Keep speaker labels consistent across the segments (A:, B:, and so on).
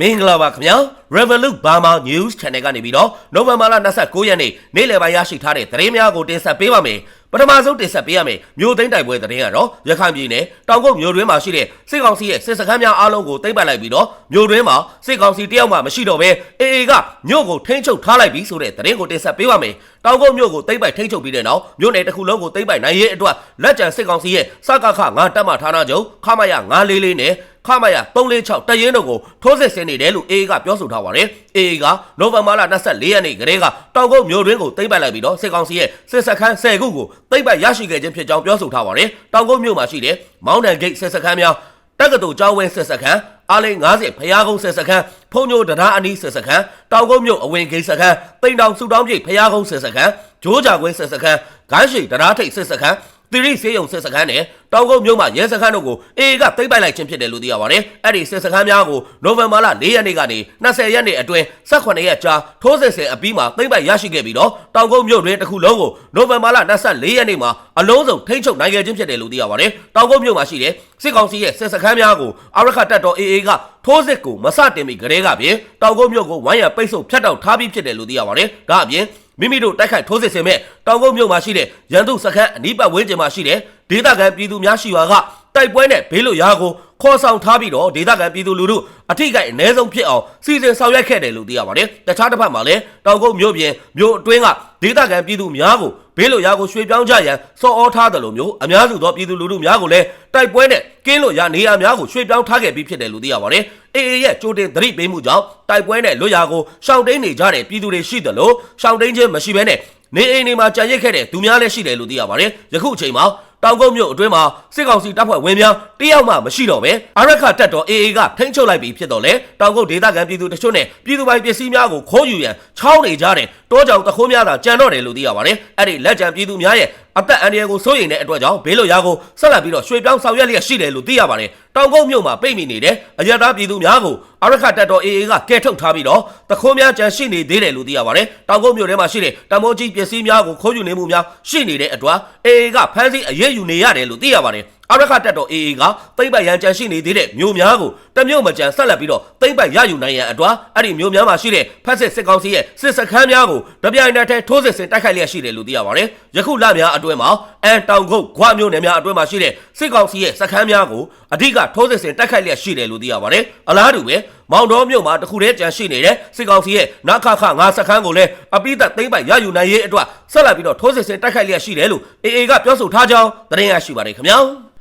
A: မင်္ဂလာပါခင်ဗျာ Revolut Burma News Channel ကနေပြီးတော့နိုဝင်ဘာလ29ရက်နေ့နေ့လယ်ပိုင်းရရှိထားတဲ့သတင်းများကိုတင်ဆက်ပေးပါမယ်ပထမဆုံးတင်ဆက်ပေးရမယ်မြို့သိမ်းတိုက်ပွဲသတင်းကတော့ရခိုင်ပြည်နယ်တောင်ကုတ်မြို့တွင်းမှာရှိတဲ့စစ်ကောင်စီရဲ့စစ်စခန်းများအားလုံးကိုသိမ်းပိုက်လိုက်ပြီးတော့မြို့တွင်းမှာစစ်ကောင်စီတယောက်မှမရှိတော့ဘဲအေအေကမြို့ကိုထိန်းချုပ်ထားလိုက်ပြီဆိုတဲ့သတင်းကိုတင်ဆက်ပေးပါမယ်တောင်ကုတ်မြို့ကိုသိမ်းပိုက်ထိန်းချုပ်ပြီးတဲ့နောက်မြို့နယ်တစ်ခုလုံးကိုသိမ်းပိုက်နိုင်ရေးအတွက်လက်ကျန်စစ်ကောင်စီရဲ့စကခ9တပ်မဌာနချုပ်ခမရ944နဲ့ခမရ346တရင်တို့ကိုထိုးစစ်ဆင်နေတယ်လို့ AA ကပြောဆိုထားပါတယ်။ AA ကနိုဝင်ဘာလ24ရက်နေ့ကလေးကတောင်ကုန်းမြို့တွင်းကိုသိမ်းပိုက်လိုက်ပြီးတော့စစ်ကောင်စီရဲ့စစ်စခန်း10ခုကိုသိမ်းပိုက်ရရှိခဲ့ခြင်းဖြစ်ကြောင်းပြောဆိုထားပါတယ်။တောင်ကုန်းမြို့မှာရှိတဲ့မောင်းတန်ဂိတ်စစ်စခန်းများတက္ကသိုလ်ကျောင်းဝင်းစစ်စခန်း အားလိန်90ဖျားကုန်းစစ်စခန်းဖုံညိုတရားအနီးစစ်စခန်းတောင်ကုန်းမြို့အဝင်ဂိတ်စခန်းတိန်တောင်စုတောင်းပြိတ်ဖျားကုန်းစစ်စခန်းဂျိုးကြကွင်းစစ်စခန်းဂန်းရှိတရားထိတ်စစ်စခန်း တိရိစေယုံစစ်စခန်းနဲ့တောင်ကုန်းမြို့မှာရဲစခန်းတို့ကိုအေအေကသိမ်းပိုက်လိုက်ခြင်းဖြစ်တယ်လို့သိရပါတယ်။အဲ့ဒီစစ်စခန်းများကိုနိုဝင်ဘာလ4ရက်နေ့ကနေ20ရက်နေ့အတွင်း18ရက်ကြာထိုးစစ်ဆင်အပြီးမှာသိမ်းပိုက်ရရှိခဲ့ပြီးတော့တောင်ကုန်းမြို့တွင်တစ်ခုလုံးကိုနိုဝင်ဘာလ24ရက်နေ့မှာအလုံးစုံထိန်းချုပ်နိုင်ခဲ့ခြင်းဖြစ်တယ်လို့သိရပါတယ်။တောင်ကုန်းမြို့မှာရှိတဲ့စစ်ကောင်စီရဲ့စစ်စခန်းများကိုအာရခတပ်တော်အေအေကထိုးစစ်ကိုမစတင်မီကတည်းကပြင်တောင်ကုန်းမြို့ကိုဝိုင်းရပိတ်ဆို့ဖျက်တောက်ထားပြီးဖြစ်တယ်လို့သိရပါတယ်။ဒါအပြင် မိမိတို့တိုက်ခိုက်ထိုးစစ်ဆင်မဲ့တောင်ကုန်းမြို့မှာရှိတဲ့ရန်သူစခန်းအနီးပတ်ဝန်းကျင်မှာရှိတဲ့ဒေသခံပြည်သူများရှိပါကတိုက်ပွဲနဲ့ဘေးလွတ်ရာကို ခေါ်ဆောင်ထားပြီးတော့ဒေသခံပြည်သူလူထုအထိကိအ ਨੇ ဆုံးဖြစ်အောင်စီစဉ်ဆောင်ရွက်ခဲ့တယ်လို့သိရပါတယ်။တခြားတစ်ဖက်မှာလည်းတောင်ကုန်းမြို့ပြင်မြို့အတွင်းကဒေသခံပြည်သူများကိုဘေးလွတ်ရာကိုရွှေ့ပြောင်းကြရန်စော်ဩထားတယ်လို့မျိုးအများစုသောပြည်သူလူထုများကိုလည်းတိုက်ပွဲနဲ့ကင်းလွတ်ရာနေရာများကိုရွှေ့ပြောင်းထားခဲ့ပြီးဖြစ်တယ်လို့သိရပါတယ်။အေအေရဲ့ကြိုတင်သတိပေးမှုကြောင့်တိုက်ပွဲနဲ့လွတ်ရာကိုရှောင်တိန်နေကြတဲ့ပြည်သူတွေရှိတယ်လို့ရှောင်တိန်ခြင်းမရှိဘဲနဲ့နေအိမ်တွေမှာကြံရစ်ခဲ့တဲ့သူများလည်းရှိတယ်လို့သိရပါတယ်။ယခုအချိန်မှာ တောင်ကုန်းမြို့အတွင်းမှာစစ်ကောင်စီတပ်ဖွဲ့ဝင်များတယောက်မှမရှိတော့ပဲအရက်ခတက်တော် AA ကထိန်းချုပ်လိုက်ပြီးဖြစ်တော့လေတောင်ကုန်းဒေသခံပြည်သူတချို့နဲ့ပြည်သူပိုင်ပစ္စည်းများကိုခိုးယူရန်ချောင်းနေကြတဲ့တောကြောင်တခိုးများသာကြံတော့တယ်လို့သိရပါတယ်အဲ့ဒီလက်ကျန်ပြည်သူများရဲ့ အသက်အန္တရာယ်ကိုစိုးရိမ်တဲ့အတွက်ကြောင့်ဘေးလွတ်ရာကိုဆက်လက်ပြီးတော့ရွှေ့ပြောင်းဆောင်ရွက်လျက်ရှိတယ်လို့သိရပါတယ်တောင်ကုန်းမြို့မှာပိတ်မိနေတဲ့အရသာပြည်သူများကိုအရက်ခတက်တော် AA ကကဲထုတ်ထားပြီးတော့တခိုးများကြံရှိနေသေးတယ်လို့သိရပါတယ်တောင်ကုန်းမြို့ထဲမှာရှိတဲ့တမိုးကြီးပစ္စည်းများကိုခိုးယူနေမှုများရှိနေတဲ့အတွက် AA ကဖမ်းဆီးအရေးယူနေရတယ်လို့သိရပါတယ် အရခတက်တော် AA ကသိမ့်ပိုက်ရန်ကြံရှိနေသေးတဲ့မြို့များကိုတမြို့မကြံဆက်လက်ပြီးတော့သိမ့်ပိုက်ရယူနိုင်ရန်အတွက်အဲ့ဒီမြို့များမှာရှိတဲ့ဖက်စစ်စစ်ကောင်စီရဲ့စစ်စခန်းများကိုတပြိုင်တည်းထဲထိုးစစ်ဆင်တိုက်ခိုက်လျက်ရှိတယ်လို့သိရပါတယ်။ယခုလများအတွင်းမှာအန်တောင်ကုတ်ဂွမြို့နယ်များအတွင်းမှာရှိတဲ့စစ်ကောင်စီရဲ့စခန်းများကိုအဓိကထိုးစစ်ဆင်တိုက်ခိုက်လျက်ရှိတယ်လို့သိရပါတယ်။အလားတူပဲမောင်တော်မြို့မှာတခုတည်းကြံရှိနေတဲ့စစ်ကောင်စီရဲ့နခခငါစခန်းကိုလည်းအပိသက်သိမ့်ပိုက်ရယူနိုင်ရေးအတွက်ဆက်လက်ပြီးတော့ထိုးစစ်ဆင်တိုက်ခိုက်လျက်ရှိတယ်လို့ AA ကပြောဆိုထားကြောင်းသတင်းရရှိပါတယ်ခင်ဗျာ။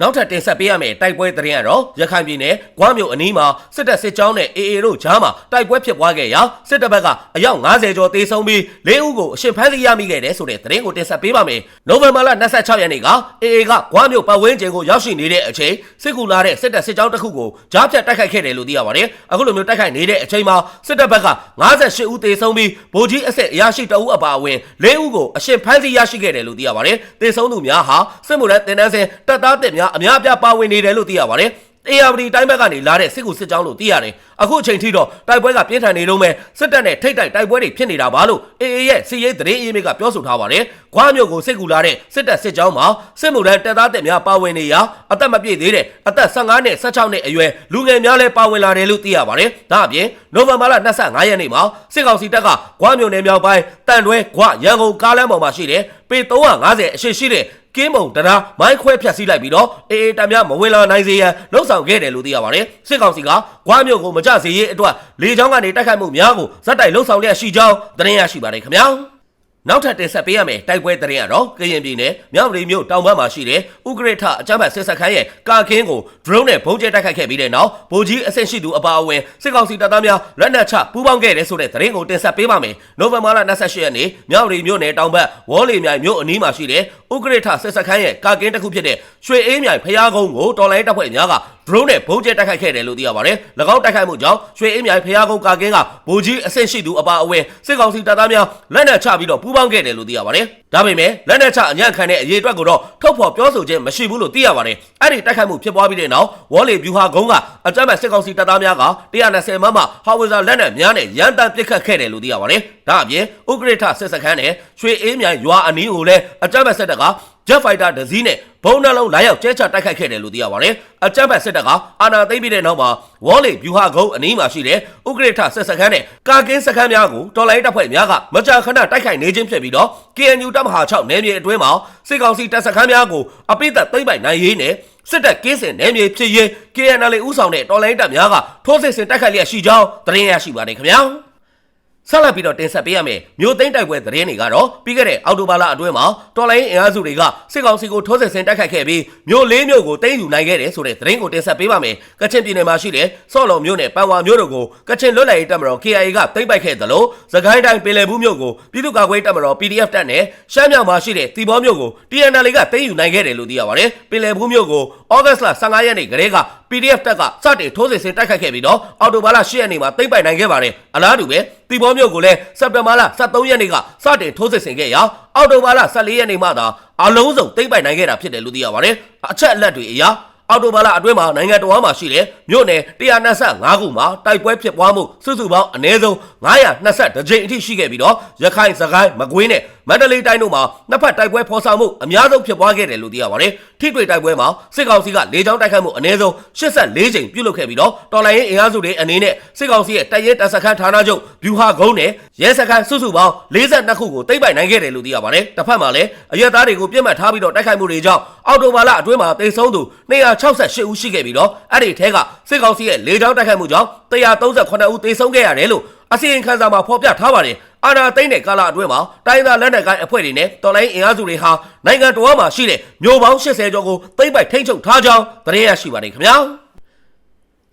A: နောက်ထပ်တင်ဆက်ပေးရမယ့်တိုက်ပွဲသတင်းကတော့ရခိုင်ပြည်နယ်ဂွမ်းမြို့အနီးမှာစစ်တပ်စစ်ကြောင်းနဲ့ AA တို့ကြားမှာတိုက်ပွဲဖြစ်ပွားခဲ့ရာစစ်တပ်ဘက်ကအယောက်90ကျော်တေဆုံးပြီး၄ဦးကိုအရှင်ဖမ်းဆီးရမိခဲ့တယ်ဆိုတဲ့သတင်းကိုတင်ဆက်ပေးပါမယ်။နိုဝင်ဘာလ26ရက်နေ့က AA ကဂွမ်းမြို့ပတ်ဝန်းကျင်ကိုရောက်ရှိနေတဲ့အချိန်စစ်ကူလာတဲ့စစ်တပ်စစ်ကြောင်းတစ်ခုကိုကြားဖြတ်တိုက်ခိုက်ခဲ့တယ်လို့သိရပါတယ်။အခုလိုမျိုးတိုက်ခိုက်နေတဲ့အချိန်မှာစစ်တပ်ဘက်က58ဦးတေဆုံးပြီးဗိုလ်ကြီးအဆက်အရာရှိတအုပ်အပါအဝင်၄ဦးကိုအရှင်ဖမ်းဆီးရရှိခဲ့တယ်လို့သိရပါတယ်။တေဆုံးသူများဟာစစ်မှုထမ်းတင်တန်းစဉ်တပ်သားတက်များအများအပြားပါဝင်နေတယ်လို့သိရပါတယ်။အေယာပတီတိုင်းဘက်ကနေလာတဲ့စစ်ကူစစ်ကြောင်းလို့သိရတယ်။အခုအချိန်ထိတော့တိုက်ပွဲကပြင်းထန်နေတော့မဲ့စစ်တပ်နဲ့ထိတ်တိုက်တိုက်ပွဲတွေဖြစ်နေတာပါလို့အေအေရဲ့စီရေးသတင်းအေးမေကပြောဆိုထားပါတယ်။ခွားမြို့ကိုစစ်ကူလာတဲ့စစ်တပ်စစ်ကြောင်းမှာစစ်မှုထမ်းတပ်သားတက်များပါဝင်နေရာအသက်မပြည့်သေးတဲ့အသက်15နဲ့16နှစ်အရွယ်လူငယ်များလည်းပါဝင်လာတယ်လို့သိရပါတယ်။ဒါအပြင်နိုဝင်ဘာလ25ရက်နေ့မှာစစ်ကောင်စီတပ်ကခွားမြို့နယ်မြောက်ပိုင်းတန်တွဲခွားရန်ကုန်ကားလမ်းပေါ်မှာရှိတဲ့ပေ350အရှိရှိတဲ့ ကင်းမုံတရားမိုင်းခွဲဖြတ်စည်းလိုက်ပြီးတော့အေအေတမ်းများမဝင်လာနိုင်စေရန်လှုံ့ဆော်ခဲ့တယ်လို့သိရပါတယ်စစ်ကောင်စီကဂွားမြို့ကိုမကြစေရေးအတွက်လေကြောင်းကနေတိုက်ခိုက်မှုများကိုဇက်တိုက်လှုံ့ဆော်လျက်ရှိကြောင်းသတင်းရရှိပါတယ်ခင်ဗျာ နောက်ထပ်တင်ဆက်ပေးရမယ်တိုက်ပွဲသတင်းကတော့ကရင်ပြည်နယ်မြောက်ရီမြို့တောင်ဘက်မှာရှိတဲ့ဥကရထအကြမ်းဖက်စစ်စခန်းရဲ့ကာကင်းကို drone နဲ့ဘုံကျဲတိုက်ခိုက်ခဲ့ပြီးတဲ့နောက်ဗိုလ်ကြီးအဆင့်ရှိသူအပါအဝင်စစ်ကောင်စီတပ်သားများလက်နက်ချပူးပေါင်းခဲ့တဲ့ဆိုတဲ့သတင်းကိုတင်ဆက်ပေးပါမယ်။နိုဝင်ဘာလ28ရက်နေ့မြောက်ရီမြို့နယ်တောင်ဘက်ဝေါ်လီမြိုင်မြို့အနီးမှာရှိတဲ့ဥကရထစစ်စခန်းရဲ့ကာကင်းတစ်ခုဖြစ်တဲ့ရွှေအေးမြိုင်ဖျားကုန်းကိုတော်လိုင်းတပ်ဖွဲ့များက drone နဲ့ဘုံကျဲတိုက်ခိုက်ခဲ့တယ်လို့သိရပါတယ်။၎င်းတိုက်ခိုက်မှုကြောင့်ရွှေအေးမြိုင်ဖျားကုန်းကာကင်းကဗိုလ်ကြီးအဆင့်ရှိသူအပါအဝင်စစ်ကောင်စီတပ်သားများလက်နက်ချပြီးတော့ပူးပေါင်းခဲ့တယ်လို့သိရပါတယ်။ဒါပေမဲ့လက်နက်ချအညံ့ခံတဲ့အရေးအတွက်ကိုတော့ထုတ်ဖော်ပြောဆိုခြင်းမရှိဘူးလို့သိရပါတယ်။အဲ့ဒီတိုက်ခိုက်မှုဖြစ်ပွားပြီးတဲ့နောက်ဝေါ်လီဗျူဟာကုန်းကအကြမ်းဖက်စစ်ကောင်စီတပ်သားများက120မမဟာဝီဇာလက်နက်များနဲ့ရန်တမ်းပစ်ခတ်ခဲ့တယ်လို့သိရပါတယ်။ဒါအပြင်ဥက္ကဋ္ဌစစ်စခန်းနဲ့ရွှေအေးမြိုင်ရွာအနီးကိုလည်းအကြမ်းဖက်စစ်တပ်က Jet Fighter တစ်စီးနဲ့ဘုံနှလုံးလာရောက်ကျဲချတိုက်ခိုက်ခဲ့တယ်လို့သိရပါတယ်အကြမ်းဖက်စစ်တပ်ကအာဏာသိမ်းပြီးတဲ့နောက်မှာဝေါ်လီဗျူဟာကုန်းအနီးမှာရှိတဲ့ဥက္ကဋ္ဌဆက်စခန်းနဲ့ကာကင်းစခန်းများကိုတော်လိုင်းတပ်ဖွဲ့များကမကြာခဏတိုက်ခိုက်နေခြင်းဖြစ်ပြီးတော့ KNU တပ်မဟာ6နယ်မြေအတွင်းမှာစစ်ကောင်စီတပ်စခန်းများကိုအပိသက်သိမ်းပိုက်နိုင်ရေးနဲ့စစ်တပ်ကင်းစင်နယ်မြေဖြစ်ရေး KNL ဥဆောင်တဲ့တော်လိုင်းတပ်များကထိုးစစ်ဆင်တိုက်ခိုက်လျက်ရှိကြောင်းသတင်းရရှိပါတယ်ခင်ဗျာ ဆက်လက်ပြီးတော့တင်ဆက်ပေးရမယ်မြို့သိမ်းတိုက်ပွဲသတင်းတွေကတော့ပြီးခဲ့တဲ့အောက်တိုဘာလအတွင်းမှာတော်လိုင်းအင်အားစုတွေကစစ်ကောင်စီကိုထိုးစစ်ဆင်တိုက်ခိုက်ခဲ့ပြီးမြို့လေးမြို့ကိုသိမ်းယူနိုင်ခဲ့တယ်ဆိုတဲ့သတင်းကိုတင်ဆက်ပေးပါမယ်ကချင်ပြည်နယ်မှာရှိတဲ့စော့လုံမြို့နယ်ပန်ဝါမြို့တို့ကိုကချင်လွတ်လပ်ရေးတပ်မတော် KIA ကသိမ်းပိုက်ခဲ့သလိုသခိုင်းတိုင်းပင်လယ်ဘူးမြို့ကိုပြည်သူ့ကာကွယ်တပ်မတော် PDF တပ်နဲ့ရှမ်းမြောက်မှာရှိတဲ့တီဘောမြို့ကို TNL ကသိမ်းယူနိုင်ခဲ့တယ်လို့သိရပါတယ်ပင်လယ်ဘူးမြို့ကိုဩဂတ်လ15ရက်နေ့ကတည်းက PDF တပ်ကစတင်ထိုးစစ်ဆင်တိုက်ခိုက်ခဲ့ပြီးတော့အော်တိုဘာလ10ရက်နေ့မှာသိမ်းပိုက်နိုင်ခဲ့ပါတယ်အလားတူပဲတီဘောမြို့ကိုလည်းစက်တင်ဘာလ23ရက်နေ့ကစတင်ထိုးစစ်ဆင်ခဲ့ရာအော်တိုဘာလ14ရက်နေ့မှသာအလုံးစုံသိမ်းပိုက်နိုင်ခဲ့တာဖြစ်တယ်လို့သိရပါတယ်အချက်အလက်တွေအရအော်တိုဘာလအတွင်းမှာနိုင်ငံတော်မှာရှိတဲ့မြို့နယ်125ခုမှာတိုက်ပွဲဖြစ်ပွားမှုစုစုပေါင်းအနည်းဆုံး920ကြိမ်အထိရှိခဲ့ပြီးတော့ရခိုင်စကိုင်းမကွေးနဲ့ မန္တလေးတိုင်းတို့မှာနှစ်ဖက်တိုက်ပွဲဖော်ဆောင်မှုအများဆုံးဖြစ်ပွားခဲ့တယ်လို့သိရပါတယ်။ထိတွေ့တိုက်ပွဲမှာစစ်ကောင်စီကလေကြောင်းတိုက်ခိုက်မှုအနည်းဆုံး84ကြိမ်ပြုလုပ်ခဲ့ပြီးတော့တော်လိုင်းရင်အင်အားစုတွေအနေနဲ့စစ်ကောင်စီရဲ့တပ်ရဲတပ်စခန်းဌာနချုပ်ဗျူဟာကုန်းနဲ့ရဲစခန်းစုစုပေါင်း42ခုကိုသိမ်းပိုက်နိုင်ခဲ့တယ်လို့သိရပါတယ်။တစ်ဖက်မှာလည်းအရက်သားတွေကိုပြစ်မှတ်ထားပြီးတော့တိုက်ခိုက်မှုတွေကြောင့်အော်တိုဘာလအတွင်းမှာတိတ်ဆုံးသူ268ဦးရှိခဲ့ပြီးတော့အဲ့ဒီထဲကစစ်ကောင်စီရဲ့လေကြောင်းတိုက်ခိုက်မှုကြောင့်138ဦးသေဆုံးခဲ့ရတယ်လို့အစီရင်ခံစာမှာဖော်ပြထားပါတယ်။ အာဏာသိမ်းတဲ့ကာလအတွင်းမှာတိုင်းသားလက်နက်ကိုင်အဖွဲ့တွေနဲ့တော်လိုင်းအင်အားစုတွေဟာနိုင်ငံတော်မှာရှိတဲ့မြို့ပေါင်း80ကျော်ကိုသိမ်းပိုက်ထိန်းချုပ်ထားကြောင်းသတင်းရရှိပါတယ်ခင်ဗျာ။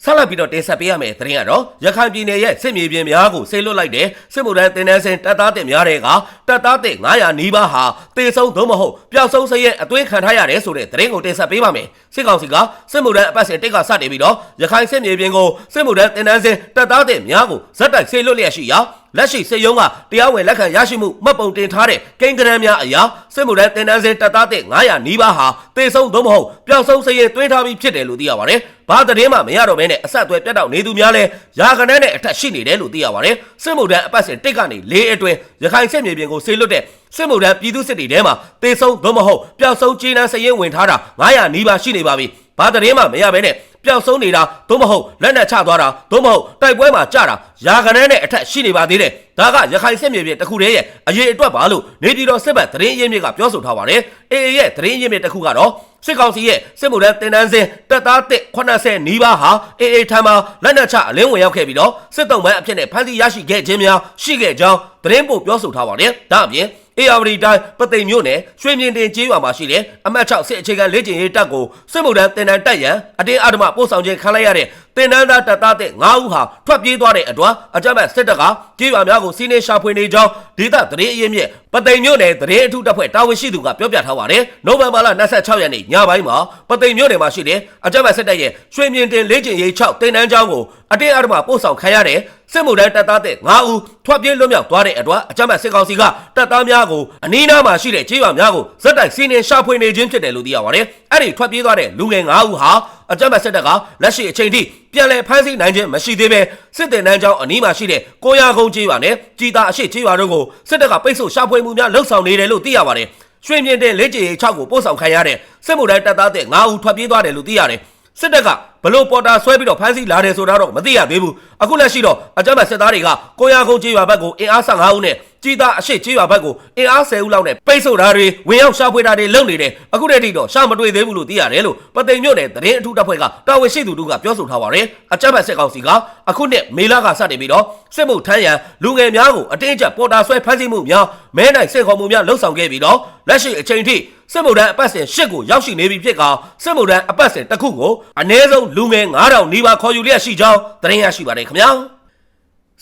A: ဆက်လက်ပြီးတော့တင်ဆက်ပေးရမယ့်သတင်းကတော့ရခိုင်ပြည်နယ်ရဲ့စစ်မြေပြင်များကိုဆေးလွတ်လိုက်တဲ့စစ်မှုထမ်းတင်နန်းစင်တပ်သားတင်များတွေကတပ်သားတင်900နီးပါးဟာတေဆုံးသို့မဟုတ်ပျောက်ဆုံးစရဲ့အသွင်းခံထားရတယ်ဆိုတဲ့သတင်းကိုတင်ဆက်ပေးပါမယ်စစ်ကောင်စီကစစ်မှုထမ်းအပတ်စဉ်တိတ်ကစတင်ပြီးတော့ရခိုင်စစ်မြေပြင်ကိုစစ်မှုထမ်းတင်နန်းစင်တပ်သားတင်များကိုဇက်တိုက်ဆေးလွတ်လျက်ရှိရာ လက်ရှိစေယုံကတရားဝင်လက်ခံရရှိမှုမှတ်ပုံတင်ထားတဲ့ကိန်းဂဏန်းများအရာစစ်မှုထမ်းတင်တန်းစင်တပ်သားတဲ့900နီးပါးဟာတေဆုံးသို့မဟုတ်ပျောက်ဆုံးစရင်တွင်းထားပြီးဖြစ်တယ်လို့သိရပါတယ်။ဘာသတင်းမှမရတော့ဘဲနဲ့အဆက်အသွယ်ပြတ်တောက်နေသူများလဲရာခဏန်းနဲ့အထက်ရှိနေတယ်လို့သိရပါတယ်။စစ်မှုထမ်းအပတ်စဉ်တစ်ကနေ၄အတွင်းရခိုင်စစ်မြေပြင်ကိုဆေးလွတ်တဲ့စစ်မှုထမ်းပြည်သူစစ်တွေထဲမှာတေဆုံးသို့မဟုတ်ပျောက်ဆုံးကျေးနန်းစရင်ဝင်ထားတာ900နီးပါးရှိနေပါပြီ။ ဘာသတင်းမှမရဘဲနဲ့ပျောက်ဆုံးနေတာသို့မဟုတ်လက်နက်ချသွားတာသို့မဟုတ်တိုက်ပွဲမှာကြတာရာခဏန်းနဲ့အထက်ရှိနေပါသေးတယ်ဒါကရခိုင်စစ်မြေပြင်တစ်ခုတည်းရဲ့အရေးအတွက်ပါလို့နေပြည်တော်စစ်ဘက်သတင်းရင်းမြစ်ကပြောဆိုထားပါတယ်အေအေရဲ့သတင်းရင်းမြစ်တစ်ခုကတော့စစ်ကောင်စီရဲ့စစ်မှုထမ်းတင်တန်းစင်တပ်သားတစ်80နီးပါးဟာအေအေထံမှာလက်နက်ချအလင်းဝင်ရောက်ခဲ့ပြီးတော့စစ်တုံးပန်းအဖြစ်နဲ့ဖမ်းဆီးရရှိခဲ့ခြင်းများရှိခဲ့ကြောင်းသတင်းပို့ပြောဆိုထားပါတယ်ဒါအပြင် အေယာဝတီတိုင်းပသိမ်မြို့နယ်ရွှေမြင့်တင်ကျေးရွာမှာရှိတဲ့အမတ်6စစ်အခြေခံလေ့ကျင့်ရေးတပ်ကိုစစ်မှုထမ်းတင်တန်းတက်ရန်အတင်းအဓမ္မပို့ဆောင်ခြင်းခံလိုက်ရတဲ့တင်တန်းသားတပ်သားတဲ့9ဦးဟာထွက်ပြေးသွားတဲ့အတွက်အကြမ်းဖက်စစ်တပ်ကကျေးရွာများကိုစီးနှင်းရှာဖွေနေကြောင်းဒေသသတင်းအရင်းမြစ်ပသိမ်မြို့နယ်သတင်းအထူးတပ်ဖွဲ့တာဝန်ရှိသူကပြောပြထားပါတယ်။နိုဝင်ဘာလ26ရက်နေ့ညပိုင်းမှာပသိမ်မြို့နယ်မှာရှိတဲ့အကြမ်းဖက်စစ်တပ်ရဲ့ရွှေမြင့်တင်လေ့ကျင့်ရေး6တင်တန်းကျောင်းကိုအတင်းအဓမ္မပို့ဆောင်ခံရတဲ့ စစ်မှုထမ်းတပ်သားတဲ့9ဦးထွက်ပြေးလွတ်မြောက်သွားတဲ့အတွက်အကြမ်းဖက်စစ်ကောင်စီကတပ်သားများကိုအနီးနားမှာရှိတဲ့ကျေးရွာများကိုဇက်တိုက်စီးနှင်းရှာဖွေနေခြင်းဖြစ်တယ်လို့သိရပါတယ်။အဲ့ဒီထွက်ပြေးသွားတဲ့လူငယ်9ဦးဟာအကြမ်းဖက်စစ်တပ်ကလက်ရှိအချိန်ထိပြန်လည်ဖမ်းဆီးနိုင်ခြင်းမရှိသေးပဲစစ်တပ်နန်းကျောင်းအနီးမှာရှိတဲ့ကိုရကုန်းကျေးရွာနဲ့ကြည်တာအရှိကျေးရွာတို့ကိုစစ်တပ်ကပိတ်ဆို့ရှာဖွေမှုများလှုပ်ဆောင်နေတယ်လို့သိရပါတယ်။ရွှေမြင့်တဲ့လက်ကျည်6ကိုပို့ဆောင်ခံရတဲ့စစ်မှုထမ်းတပ်သားတဲ့9ဦးထွက်ပြေးသွားတယ်လို့သိရတယ်။စစ်တပ်က ဘလို့ပေါ်တာဆွဲပြီးတော့ဖမ်းဆီးလာတယ်ဆိုတာတော့မသိရသေးဘူးအခုလက်ရှိတော့အကြမ်းဖက်စစ်သားတွေကကိုရကုန်းကျေးရွာဘက်ကိုအင်အား15ဦးနဲ့ကြီးသားအရှိကျေးရွာဘက်ကိုအင်အား10ဦးလောက်နဲ့ပိတ်ဆို့တာတွေဝင်ရောက်ရှာဖွေတာတွေလုပ်နေတယ်အခုတည်းကတော့ရှာမတွေ့သေးဘူးလို့သိရတယ်လို့ပသိမ်မြို့နယ်သတင်းအထူးတပ်ဖွဲ့ကတာဝန်ရှိသူတို့ကပြောဆိုထားပါတယ်အကြမ်းဖက်စစ်ကောင်စီကအခုနှစ်မေလကစတင်ပြီးတော့စစ်မှုထမ်းရန်လူငယ်များကိုအတင်းအကျပ်ပေါ်တာဆွဲဖမ်းဆီးမှုများမဲနိုင်စစ်ခေါ်မှုများလှုပ်ဆောင်ခဲ့ပြီးတော့လက်ရှိအချိန်ထိစစ်မှုထမ်းအပတ်စဉ်၈ကိုရောက်ရှိနေပြီဖြစ်ကစစ်မှုထမ်းအပတ်စဉ်တစ်ခုကိုအနည်းဆုံးလူငယ်9000နီးပါးခေါ်ယူလျက်ရှိကြောင်းသတင်းရရှိပါတယ်ခင်ဗျာ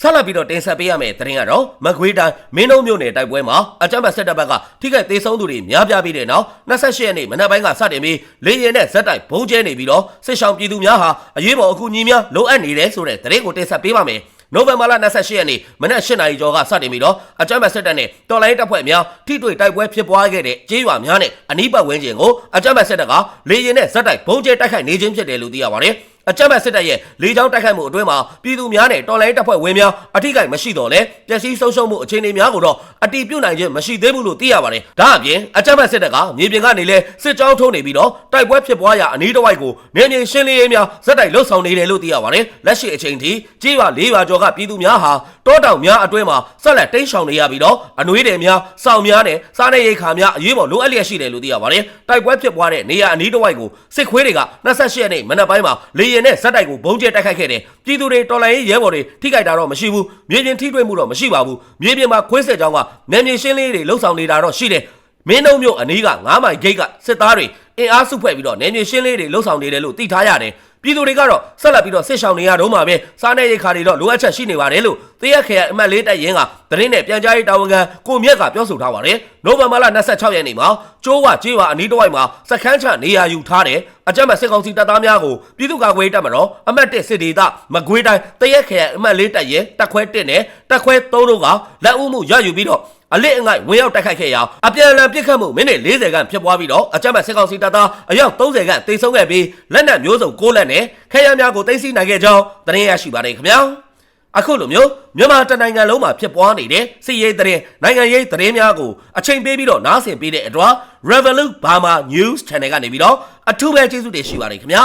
A: ဆက်လက်ပြီးတော့တင်ဆက်ပေးရမယ့်သတင်းကတော့မကွေးတိုင်းမင်းတို့မြို့နယ်တိုက်ပွဲမှာအကြမ်းဖက်စစ်တပ်ဘက်ကထိခိုက်သေးဆုံးသူတွေများပြားပြီးတဲ့နောက်28ရက်နေ့မနက်ပိုင်းကစတင်ပြီးလေရင်နဲ့ဇက်တိုက်ဘုံကျဲနေပြီးတော့စစ်ဆောင်ပြည်သူများဟာအရေးပေါ်အကူအညီများလိုအပ်နေတယ်ဆိုတဲ့သတင်းကိုတင်ဆက်ပေးပါမယ် နိုဝင်ဘာလ28ရက်နေ့မနက်8နာရီကျော်ကစတင်ပြီးတော့အကြမ်းဖက်စစ်တပ်နဲ့တော်လိုင်းတပ်ဖွဲ့များထိတွေ့တိုက်ပွဲဖြစ်ပွားခဲ့တဲ့ကျေးရွာများနဲ့အနီးပတ်ဝန်းကျင်ကိုအကြမ်းဖက်စစ်တပ်ကလေရင်နဲ့ဇက်တိုက်ဘုံကျဲတိုက်ခိုက်နေခြင်းဖြစ်တယ်လို့သိရပါတယ်။ အကြမ်းဖက်စစ်တပ်ရဲ့လေကြောင်းတိုက်ခိုက်မှုအတွင်းမှာပြည်သူများနဲ့တော်လိုင်းတပ်ဖွဲ့ဝင်များအထိကိမရှိတော့လဲပျက်စီးဆုံးရှုံးမှုအခြေအနေများကိုတော့အတိပြုနိုင်ခြင်းမရှိသေးဘူးလို့သိရပါတယ်။ဒါအပြင်အကြမ်းဖက်စစ်တပ်ကမြေပြင်ကနေလဲစစ်ကြောင်းထိုးနေပြီးတော့တိုက်ပွဲဖြစ်ပွားရာအနီးတစ်ဝိုက်ကိုနေမြေရှင်းလင်းရေးများဇက်တိုက်လှုပ်ဆောင်နေတယ်လို့သိရပါတယ်။လက်ရှိအချိန်ထိကြေးရွာ၄ရွာကျော်ကပြည်သူများဟာတောတောင်များအတွင်းမှာဆက်လက်တိမ်းရှောင်နေရပြီးတော့အနွေးတယ်များစောင်များနဲ့စားနေရိတ်ခါများအရေးပေါ်လိုအပ်လျက်ရှိတယ်လို့သိရပါတယ်။တိုက်ပွဲဖြစ်ပွားတဲ့နေရာအနီးတစ်ဝိုက်ကိုစစ်ခွေးတွေက28ရက်နေ့မနက်ပိုင်းမှာလေရင်နဲ့ဇက်တိုက်ကိုဘုံကျဲတိုက်ခိုက်ခဲ့တယ်။ပြည်သူတွေတော်လိုင်းရေးရဲဘော်တွေထိခိုက်တာတော့မရှိဘူး။မြေပြင်ထိတွေ့မှုတော့မရှိပါဘူး။မြေပြင်မှာခွေးဆက်ကြောင်းကနယ်မြေရှင်းလင်းရေးတွေလှုပ်ဆောင်နေတာတော့ရှိတယ်။မင်းတို့မျိုးအနီးက9မိုင်ဂိတ်ကစစ်သားတွေအင်အားစုဖွဲ့ပြီးတော့နယ်မြေရှင်းလင်းရေးတွေလှုပ်ဆောင်နေတယ်လို့သိထားရတယ်။ ပြည်သူတွေကတော့ဆက်လက်ပြီးတော့စစ်ဆောင်နေရတော့မှာပဲစားနေရိတ်ခါတွေတော့လိုအပ်ချက်ရှိနေပါတယ်လို့တရက်ခရအမှတ်လေးတက်ရင်ကသတင်းနဲ့ပြန်ကြားရေးတာဝန်ခံကိုမြက်ကပြောဆိုထားပါတယ်။နိုဝင်ဘာလ26ရက်နေ့မှာကျိုးဝကျေးဝါအနီးတစ်ဝိုက်မှာစခန်းချနေရာယူထားတဲ့အကြမ်းဖက်စစ်ကောင်စီတပ်သားများကိုပြည်သူ့ကာကွယ်ရေးတပ်မတော်အမှတ်1စစ်ဒေသမကွေးတိုင်းတရက်ခရအမှတ်လေးတက်ရင်တက်ခွဲ1နဲ့တက်ခွဲ3တို့ကလက်ဦးမှုရယူပြီးတော့ အလစ်အငိုက်ဝင်ရောက်တိုက်ခိုက်ခဲ့ရာအပြန်အလှန်ပစ်ခတ်မှုမိနစ်40ခန့်ဖြစ်ပွားပြီးတော့အကြမ်းဖက်စစ်ကောင်စီတပ်သားအယောက်30ခန့်တိတ်ဆုံးခဲ့ပြီးလက်နက်မျိုးစုံ6လက်နဲ့ခဲယမ်းများကိုသိမ်းဆည်းနိုင်ခဲ့ကြောင်းသတင်းရရှိပါတယ်ခင်ဗျာအခုလိုမျိုးမြန်မာတနိုင်ငံလုံးမှာဖြစ်ပွားနေတဲ့စစ်ရေးသတင်းနိုင်ငံရေးသတင်းများကိုအချိန်ပေးပြီးတော့နားဆင်ပေးတဲ့အတွက် Revolut Burma News Channel ကနေပြီးတော့အထူးပဲကျေးဇူးတင်ရှိပါတယ်ခင်ဗျာ